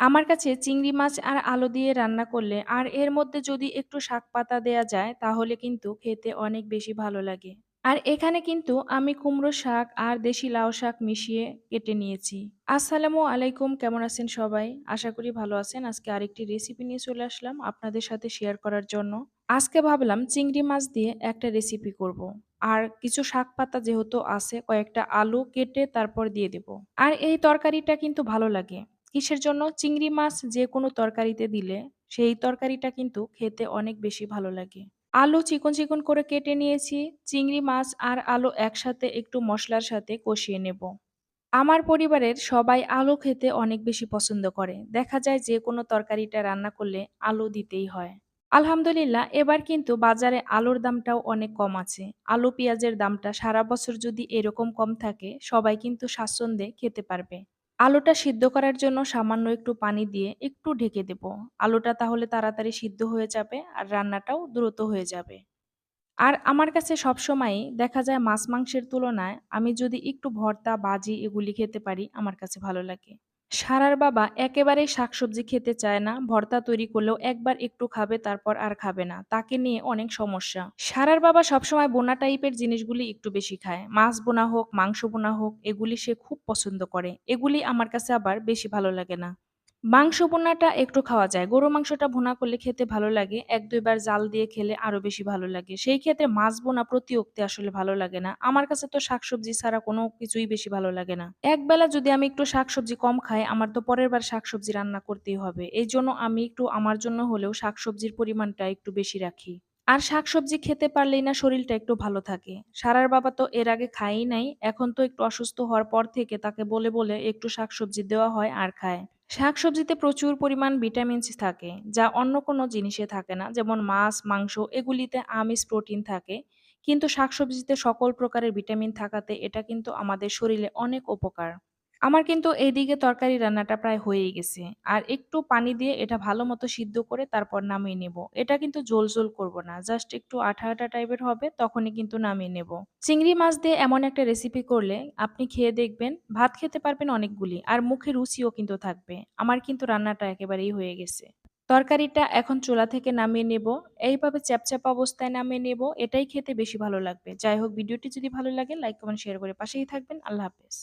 আমার কাছে চিংড়ি মাছ আর আলু দিয়ে রান্না করলে আর এর মধ্যে যদি একটু শাক পাতা দেয়া যায়, তাহলে কিন্তু খেতে অনেক বেশি ভালো লাগে। আর এখানে কিন্তু আমি কুমড়ো শাক আর দেশি লাউ শাক মিশিয়ে কেটে নিয়েছি। আসসালামু আলাইকুম, কেমন আছেন সবাই? আশা করি ভালো আছেন। আজকে আরেকটি রেসিপি নিয়ে চলে আসলাম আপনাদের সাথে শেয়ার করার জন্য। আজকে ভাবলাম চিংড়ি মাছ দিয়ে একটা রেসিপি করব। আর কিছু শাক পাতা যেহেতু আছে, কয়েকটা আলু কেটে তারপর দিয়ে দেব। আর এই তরকারিটা কিন্তু ভালো লাগে। কিসের জন্য? চিংড়ি মাছ যেকোনো তরকারিতে দিলে সেই তরকারিটা কিন্তু খেতে অনেক বেশি ভালো লাগে। আলু চিকন, চিকন করে কেটে নিয়েছি। চিংড়ি মাছ আর আলু একসাথে একটু মশলার সাথে কষিয়ে নেব। আমার পরিবারের সবাই আলু খেতে অনেক বেশি পছন্দ করে। দেখা যায় যে কোনো তরকারিটা রান্না করলে আলু দিতেই হয়। আলহামদুলিল্লাহ এবার কিন্তু বাজারে আলুর দামটাও অনেক কম আছে। আলু পেঁয়াজের দামটা সারা বছর যদি এরকম কম থাকে সবাই কিন্তু স্বাচ্ছন্দ্যে খেতে পারবে। আলুটা সিদ্ধ করার জন্য সামান্য একটু পানি দিয়ে একটু ঢেকে দেব। আলুটা তাহলে তাড়াতাড়ি সিদ্ধ হয়ে যাবে আর রান্নাটাও দ্রুত হয়ে যাবে। আর আমার কাছে সবসময়ই দেখা যায় মাছ মাংসের তুলনায় আমি যদি একটু ভর্তা, বাজি এগুলি খেতে পারি আমার কাছে ভালো লাগে। সারার বাবা একেবারেই শাকসবজি খেতে চায় না। ভর্তা তৈরি করলেও একবার একটু খাবে তারপর আর খাবে না। তাকে নিয়ে অনেক সমস্যা। সারার বাবা সবসময় বোনা টাইপের জিনিসগুলি একটু বেশি খায়। মাছ বোনা হোক, মাংস বোনা হোক এগুলি সে খুব পছন্দ করে। এগুলি আমার কাছে আবার বেশি ভালো লাগে না। মাংস ভুনাটা একটু খাওয়া যায়। গরুর মাংসটা ভুনা করলে খেতে ভালো লাগে। এক দুইবার জাল দিয়ে খেলে আরও বেশি ভালো লাগে। সেই ক্ষেত্রে মাছ বোনা প্রতি উক্তে আসলে ভালো লাগে না। আমার কাছে তো শাকসবজি ছাড়া কোনো কিছুই বেশি ভালো লাগে না। একবেলা যদি আমি একটু শাকসবজি কম খাই, আমার তো পরের বার শাকসবজি রান্না করতেই হবে। এই জন্য আমি একটু আমার জন্য হলেও শাকসবজির পরিমাণটা একটু বেশি রাখি। আর শাকসবজি খেতে পারলেই না শরীরটা একটু ভালো থাকে। সারার বাবা তো এর আগে খায়ই নাই। এখন তো একটু অসুস্থ হওয়ার পর থেকে তাকে বলে, বলে একটু শাকসবজি দেওয়া হয় আর খায়। শাকসবজিতে প্রচুর পরিমাণ ভিটামিনস থাকে, যা অন্য কোনো জিনিসে থাকে না, যেমন মাছ, মাংস, এগুলিতে আমিষ প্রোটিন থাকে। কিন্তু শাকসবজিতে সকল প্রকারের ভিটামিন থাকাতে এটা কিন্তু আমাদের শরীরে অনেক উপকার। আমার কিন্তু এইদিকে তরকারি রান্নাটা প্রায় হয়েই গেছে। আর একটু পানি দিয়ে এটা ভালো মতো সিদ্ধ করে তারপর নামিয়ে নেব। এটা কিন্তু জোল জোল করব না, জাস্ট একটু আঠা আঠা টাইপের হবে তখনই কিন্তু নামিয়ে নেব। চিংড়ি মাছ দিয়ে এমন একটা রেসিপি করলে আপনি খেয়ে দেখবেন, ভাত খেতে পারবেন অনেকগুলি আর মুখে রুচিও কিন্তু থাকবে। আমার কিন্তু রান্নাটা একেবারেই হয়ে গেছে। তরকারিটা এখন চুলা থেকে নামিয়ে নেব, এইভাবে চ্যাপচ্যাপ অবস্থায় নামিয়ে নেব, এটাই খেতে বেশি ভালো লাগবে। যাই হোক, ভিডিওটি যদি ভালো লাগে লাইক কমেন্ট শেয়ার করে পাশেই থাকবেন। আল্লাহ হাফেজ।